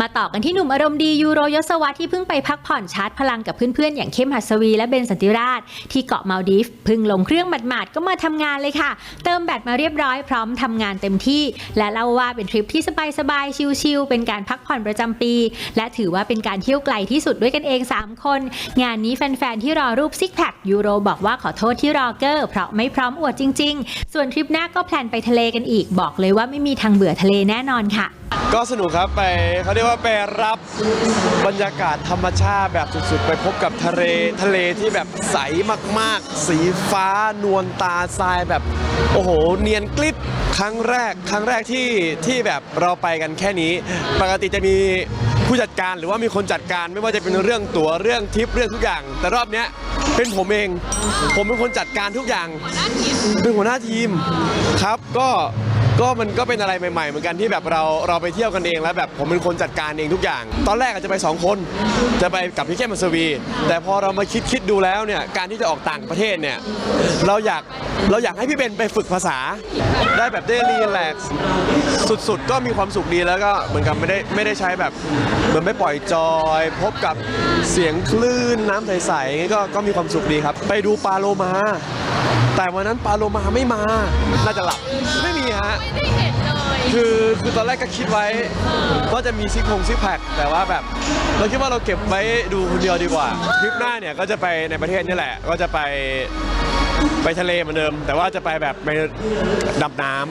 มาต่อกันที่หนุ่มอารมณ์ดียูโรยศวรรษที่เพิ่งไปพักผ่อนชาร์จพลังกับเพื่อนๆ อย่างเข้มหัสวีและเบนสันติราช ที่เกาะมาดีฟเพิ่งลงเครื่องหมาดๆก็มาทำงานเลยค่ะ เติมแบตมาเรียบร้อยพร้อมทำงานเต็มที่ และเล่าว่าเป็นทริปที่สบายๆชิลๆเป็นการพักผ่อนประจำปี และถือว่าเป็นการเที่ยวไกลที่สุดด้วยกันเอง 3 คน งานนี้แฟนๆที่รอรูปซิกแพคยูโรบอกว่าขอโทษที่รอเกอร์เพราะไม่พร้อมอวดจริง ๆ ส่วนทริปหน้าก็แพลนไปทะเลกันอีกบอกเลยว่าไม่มีทางเบื่อทะเลแน่นอนค่ะ ก็สนุกครับไปเขาเรียกว่าไปรับบรรยากาศธรรมชาติแบบสุดๆ ไปพบกับทะเลทะเลที่แบบใสมากๆ สีฟ้านวลตาทรายแบบ โอ้โห เนียนกลิบครั้งแรกครั้งแรกที่ที่แบบเราไปกันแค่นี้ ปกติจะมีผู้จัดการหรือว่ามีคนจัดการไม่ว่าจะเป็นเรื่องตั๋วเรื่องทริปเรื่องทุกอย่าง แต่รอบเนี้ยเป็นผมเอง ผมเป็นคนจัดการทุกอย่าง เป็นหัวหน้าทีมครับก็ ก็มันก็เป็นอะไรใหม่ๆ เหมือนกันที่แบบเราเราไปเที่ยวกันเองแล้วแบบผมเป็นคนจัดการเองทุกอย่าง ตอนแรกอาจจะไปสองคน จะไปกับพี่แก้มมัสวี แต่พอเรามาคิดคิดดูแล้วเนี่ยการที่จะออกต่างประเทศเนี่ยเราอยากเราอยากให้พี่เบนไปฝึกภาษา ได้แบบได้รีแลกซ์สุดๆ ก็มีความสุขดีแล้วก็เหมือนกับไม่ได้ไม่ได้ใช้แบบเหมือนไม่ปล่อยจอย พบกับเสียงคลื่นน้ำใสๆก็ก็มีความสุขดีครับ ไปดูปลาโลมา แต่วันนั้นปลาโลมาไม่มา น่าจะหลับ ไม่มีฮะคือคือตอนแรกก็คิดไว้ว่าจะมีซิกพงซิกแพคแต่ว่าแบบเราคิดว่าเราเก็บไว้ดูคนเดียวดีกว่าทริปหน้าเนี่ยก็จะไปในประเทศนี่แหละ ก็จะไปไปทะเลเหมือนเดิม แต่ว่าจะไปแบบไปดำน้ำ